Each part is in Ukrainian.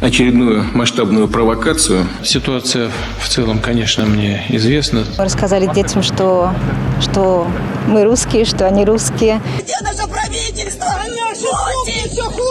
очередную масштабную провокацию. Ситуация в целом, конечно, мне известна. Мы рассказали детям, что, что мы русские, что они русские. Где наше правительство? Путин, Путин, пожалуйста!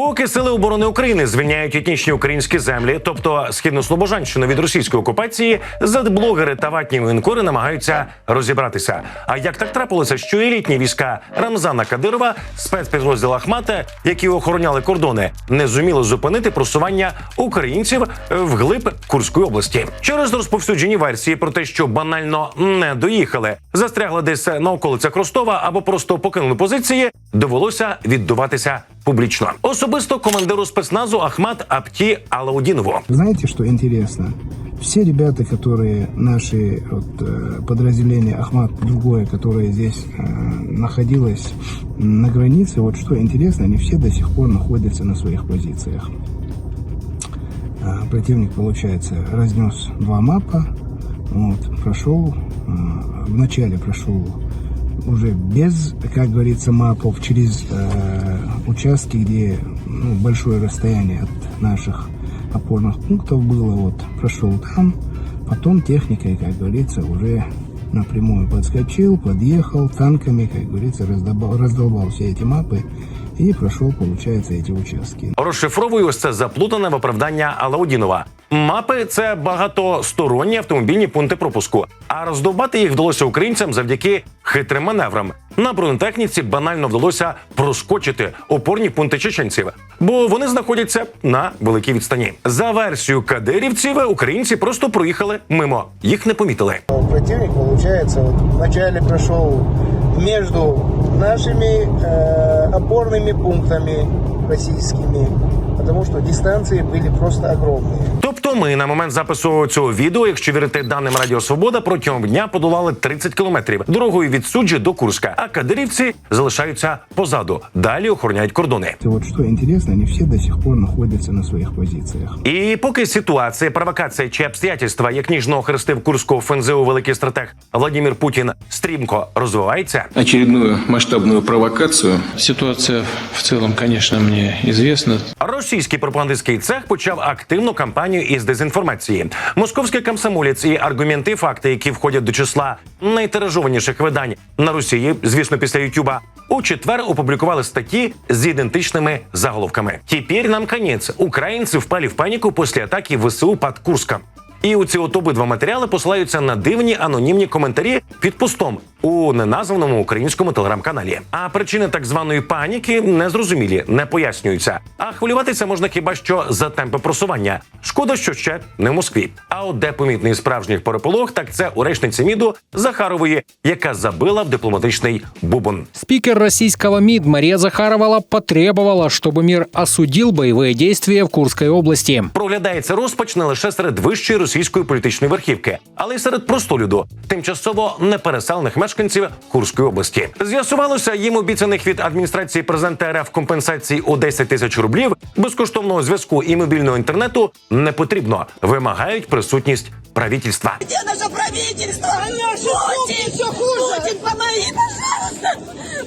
Поки сили оборони України звільняють етнічні українські землі, тобто східну Слобожанщину від російської окупації, зетблогери та ватні воєнкори намагаються розібратися. А як так трапилося, що елітні війська Рамзана Кадирова, спецпідрозділ Ахмата, які охороняли кордони, не зуміли зупинити просування українців вглиб Курської області через розповсюджені версії про те, що банально не доїхали, застрягли десь на околицях Ростова або просто покинули позиції, довелося віддуватися публічно. Особисто командиру спецназу Ахмат Апті Алаудінову. Знаете, что интересно? Все ребята, которые наши вот, э, подразделения Ахмат, другое, которое здесь э, находилось на границе, вот что интересно, они все до сих пор находятся на своих позициях. А, Противник, получается, разнес два мапа, вот, прошел, э, вначале прошел уже без, как говорится, мапов, через э, участки, где ну, большое расстояние от наших опорных пунктов было, вот, прошел там, потом техникой, как говорится, уже напрямую подскочил, подъехал танками, как говорится, раздолбал, раздолбал все эти мапы и прошел, получается, эти участки. Розшифровую ось це заплутане виправдання Алаудінова. Мапи це багатосторонні автомобільні пункти пропуску. А роздовбати їх вдалося українцям завдяки хитрим маневрам. На бронетехніці банально вдалося проскочити опорні пункти чеченців, бо вони знаходяться на великій відстані. За версією кадирівців, українці просто проїхали мимо, їх не помітили. Противник, получается, вот вначале прошел между нашими э, опорными пунктами российскими, потому что дистанции были просто огромные. Тобто, ми на момент запису цього відео, якщо вірити даним Радіо Свобода, протягом дня подолали 30 кілометрів дорогою від суджі до Курська. А кадирівці залишаються позаду. Далі охороняють кордони. И вот что интересно, они все до сих пор находятся на своих позициях. І поки ситуація, провокація чи обстоятельства, як ніжно охрестив Курського ФНЗУ великий стратег Владимир Путін, стрімко розвивається. Очередную масштабную провокацию Ситуация в целом, конечно, мне известна. Російський пропагандистський цех почав активну кампанію із дезінформації. Московський комсомолець і аргументи, факти, які входять до числа найтиражованіших видань на Росії, звісно, після Ютуба. У четвер опублікували статті з ідентичними заголовками. Тепер нам конець. Українці впали в паніку після атаки ВСУ під Курском. І у ці от обидва матеріали посилаються на дивні анонімні коментарі під постом у неназваному українському телеграм-каналі. А причини так званої паніки не зрозумілі, не пояснюються. А хвилюватися можна хіба що за темпи просування. Шкода, що ще не в Москві. А от де помітний справжніх переполох, так це у речниці МІДу Захарової, яка забила в дипломатичний бубон. Спикер российского МИД Мария Захарова потребовала, чтобы мир осудил боевые действия в Курской области. Проглядається розпач не лише серед вищої російської політичної верхівки, але й серед простолюду, тимчасово непереселених мешканців Курської області. З'ясувалося, їм обіцяних від адміністрації президента РФ компенсації у 10 тисяч рублів, безкоштовного зв'язку і мобільного інтернету не потрібно. Вимагають присутність правительства. Где наше правительство? Путин, Путин, помоги, пожалуйста!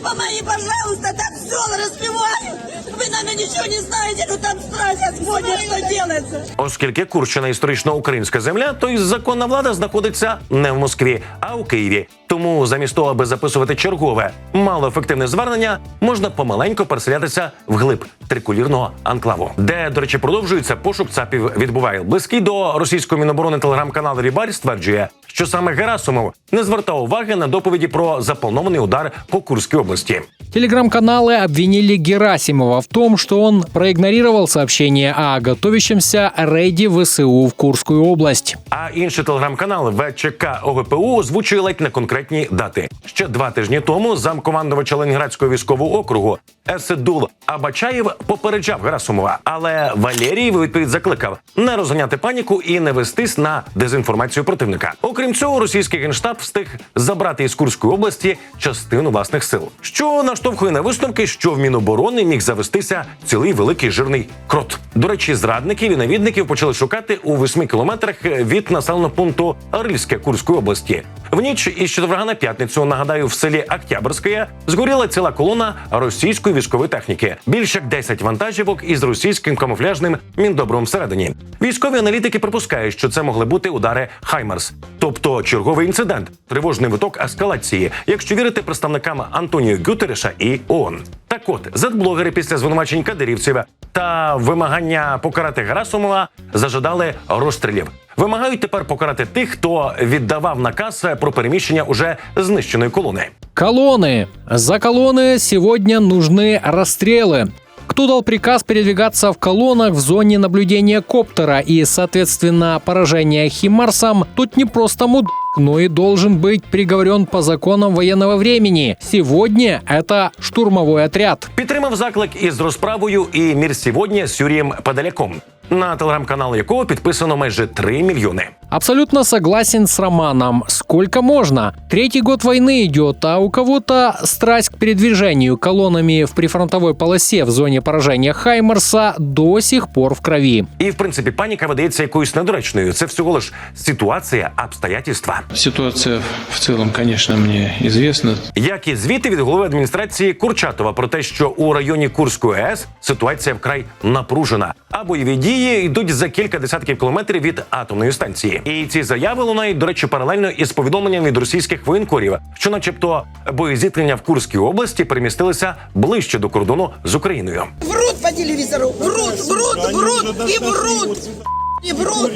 Помоги, пожалуйста, там все разбивают! Вы, наверное, ничего не знаете, но там страсть Господня, что делается! Оскільки Курщина історично українська земля, то і законна влада знаходиться не в Москві, а у Києві. Тому замість того, аби записувати чергове малоефективне звернення, можна помаленько переселятися вглиб трикулірного анклаву, де, до речі, продовжується пошук цапів від Бувайль. Близький до російської міноборони телеграм-канал Рібарь стверджує, що саме Герасимов не звертав уваги на доповіді про запланований удар по Курській області. Телеграм-каналы обвинили Герасимова в том, что он проигнорировал сообщение о готовящемся рейде ВСУ в Курскую область. А інший телеграм-канал ВЧК ОГПУ озвучує ледь не конкретні дати. Ще два тижні тому замкомандувача Ленінградського військового округу Есидул Абачаєв попереджав Герасимова, але Валерій відповідь закликав не розганяти паніку і не вестись на дезінформацію противника. Окрім цього, російський генштаб встиг забрати із Курської області частину власних сил, що наштовхує на висновки, що в Міноборони міг завестися цілий великий жирний крот. До речі, зрадників і навідників почали шукати у восьми кілометрах від населеного пункту Рильське Курської області. В ніч із четверга на п'ятницю нагадаю, в селі Октябрське згоріла ціла колона російської військової техніки. Більше як 10 вантажівок із російським камуфляжним міндобром всередині. Військові аналітики припускають, що це могли бути удари Хаймерс, тобто черговий інцидент, тривожний виток ескалації, якщо вірити представникам Антоніо Гютереша і ООН. Так от, зетблогери після звинувачень кадирівців та вимагання покарати Герасимова зажадали розстрілів. Вимагають тепер покарати тих, хто віддавав наказ про переміщення уже знищеної колони. Колонны. За колонны сегодня нужны расстрелы. Кто дал приказ передвигаться в колоннах в зоне наблюдения коптера и, соответственно, поражения Химарсом, тут не просто муд, но и должен быть приговорен по законам военного времени. Сегодня это штурмовой отряд. Підтримав заклик із розправою і мір сьогодні з Юрієм Подаляком, на телеграм-канал якого підписано майже 3 мільйони. Абсолютно согласен с Романом. Сколько можно? Третий год войны идет, а у кого-то страсть к передвижению колоннами в прифронтовой полосе в зоне поражения Хаймерса до сих пор в крови. І в принципі паніка видається якоюсь недоречною. Це всього лиш ситуація, обстоятельства. Ситуация в целом, конечно, мне известна. Як і звіти від голови адміністрації Курчатова про те, що у районі Курської АЕС ситуація вкрай напружена, а бойові дії йдуть за кілька десятків кілометрів від атомної станції. І ці заяви лунають, до речі, паралельно із повідомленням від російських воєнкорів, що, начебто, боєзіткнення в Курській області перемістилися ближче до кордону з Україною. Врут по телевизору, врут, врут, врут и врут.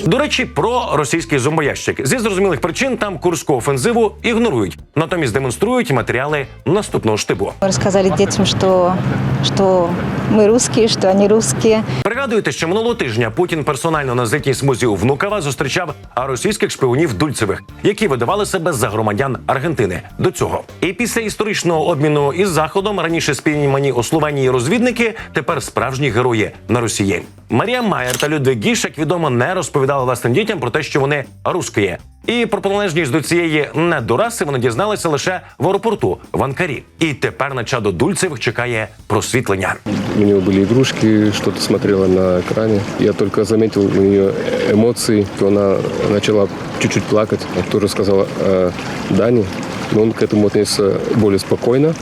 До речі, про російський зомбоящик зі зрозумілих причин там курську офензиву ігнорують, натомість демонструють матеріали наступного штибу. Мы рассказали детям, что, что мы русские, что они русские. Пригадуєте, що минулого тижня Путін персонально на злітній смузі у Внуково зустрічав російських шпигунів Дульцевих, які видавали себе за громадян Аргентини. До цього і після історичного обміну із заходом раніше спіймані у Словенії розвідники, тепер справжні герої на Росії. Марія Майер та Людвиг Гіш, як відомо, не розповідали власним дітям про те, що вони русські. І про приналежність до цієї недораси вони дізналися лише в аеропорту в Анкарі. І тепер на чадо Дульцевих чекає просвітлення. У нее были игрушки, что-то смотрела на экране. Я только заметил у нее эмоции. Она начала чуть-чуть плакать. Я тоже сказала э, Дане, но он к этому отнесся более спокойно,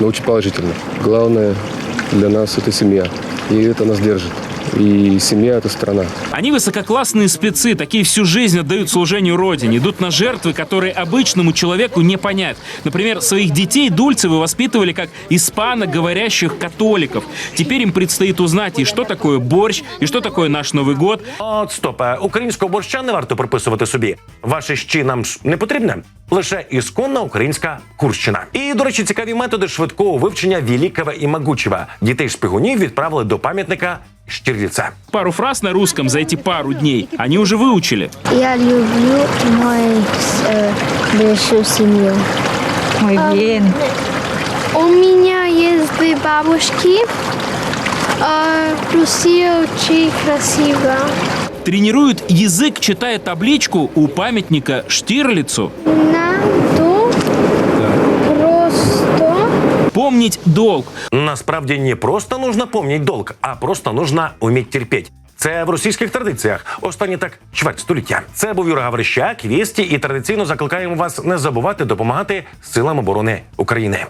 но очень положительно. Главное для нас это семья, и это нас держит. И семья – это страна. Они высококлассные спецы, такие всю жизнь отдают служению Родине, идут на жертвы, которые обычному человеку не понять. Например, своих детей Дульцевы воспитывали как испаноговорящих католиков. Теперь им предстоит узнать, и что такое борщ, и что такое наш Новый год, От стоп, е, українського борща не варто приписувати собі. Ваше щі нам ж не потрібне. Лише ісконна українська курщина. І, до речі, цікаві методи швидкого вивчення Великого і Могучого. Дітей шпигунів відправили до пам'ятника Штірліца. пару фраз на русском за эти пару дней они уже выучили. Я люблю мою э, большую семью. Muy bien. У меня есть две бабушки. А, Россия очень красиво. Тренируют язык, читая табличку у памятника Штирлицу. Надо Помнить долг. Насправді не просто нужно помнить долг, а просто нужно уметь терпеть. Це в російських традиціях. Останні так чверть століття. Це був Юра Гаврищак, Вісті, і традиційно закликаємо вас не забувати допомагати силам оборони України.